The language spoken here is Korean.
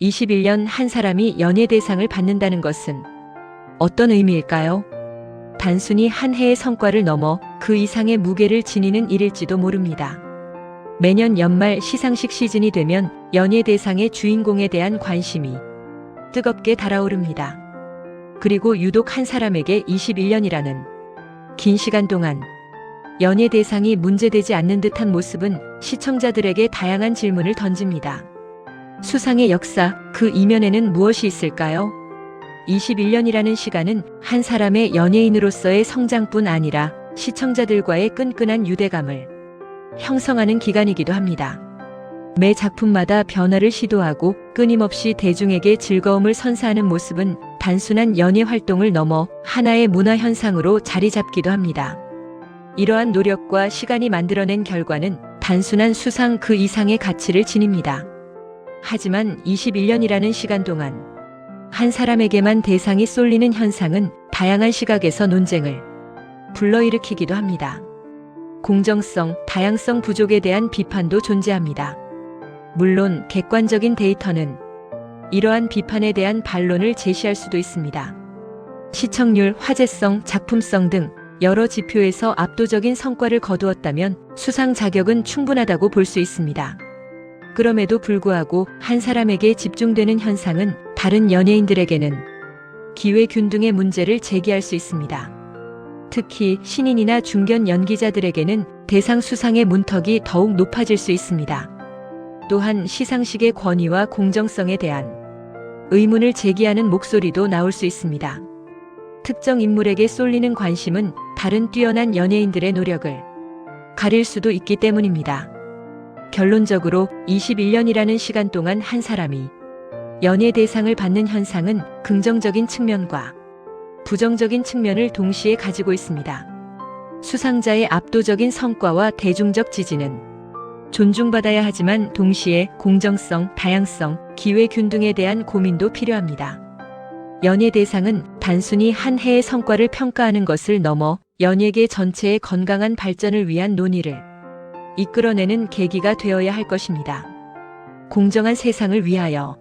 21년 한 사람이 연예대상을 받는다는 것은 어떤 의미일까요? 단순히 한 해의 성과를 넘어 그 이상의 무게를 지니는 일일지도 모릅니다. 매년 연말 시상식 시즌이 되면 연예대상의 주인공에 대한 관심이 뜨겁게 달아오릅니다. 그리고 유독 한 사람에게 21년이라는 긴 시간 동안 연예대상이 문제되지 않는 듯한 모습은 시청자들에게 다양한 질문을 던집니다. 수상의 역사, 그 이면에는 무엇이 있을까요? 21년이라는 시간은 한 사람의 연예인으로서의 성장뿐 아니라 시청자들과의 끈끈한 유대감을 형성하는 기간이기도 합니다. 매 작품마다 변화를 시도하고 끊임없이 대중에게 즐거움을 선사하는 모습은 단순한 연예 활동을 넘어 하나의 문화 현상으로 자리 잡기도 합니다. 이러한 노력과 시간이 만들어낸 결과는 단순한 수상 그 이상의 가치를 지닙니다. 하지만 21년이라는 시간 동안 한 사람에게만 대상이 쏠리는 현상은 다양한 시각에서 논쟁을 불러일으키기도 합니다. 공정성, 다양성 부족에 대한 비판도 존재합니다. 물론 객관적인 데이터는 이러한 비판에 대한 반론을 제시할 수도 있습니다. 시청률, 화제성, 작품성 등 여러 지표에서 압도적인 성과를 거두었다면 수상 자격은 충분하다고 볼 수 있습니다. 그럼에도 불구하고 한 사람에게 집중되는 현상은 다른 연예인들에게는 기회 균등의 문제를 제기할 수 있습니다. 특히 신인이나 중견 연기자들에게는 대상 수상의 문턱이 더욱 높아질 수 있습니다. 또한 시상식의 권위와 공정성에 대한 의문을 제기하는 목소리도 나올 수 있습니다. 특정 인물에게 쏠리는 관심은 다른 뛰어난 연예인들의 노력을 가릴 수도 있기 때문입니다. 결론적으로 21년이라는 시간 동안 한 사람이 연예 대상을 받는 현상은 긍정적인 측면과 부정적인 측면을 동시에 가지고 있습니다. 수상자의 압도적인 성과와 대중적 지지는 존중받아야 하지만 동시에 공정성, 다양성, 기회 균 등에 대한 고민도 필요합니다. 연예 대상은 단순히 한 해의 성과를 평가하는 것을 넘어 연예계 전체의 건강한 발전을 위한 논의를 이끌어내는 계기가 되어야 할 것입니다. 공정한 세상을 위하여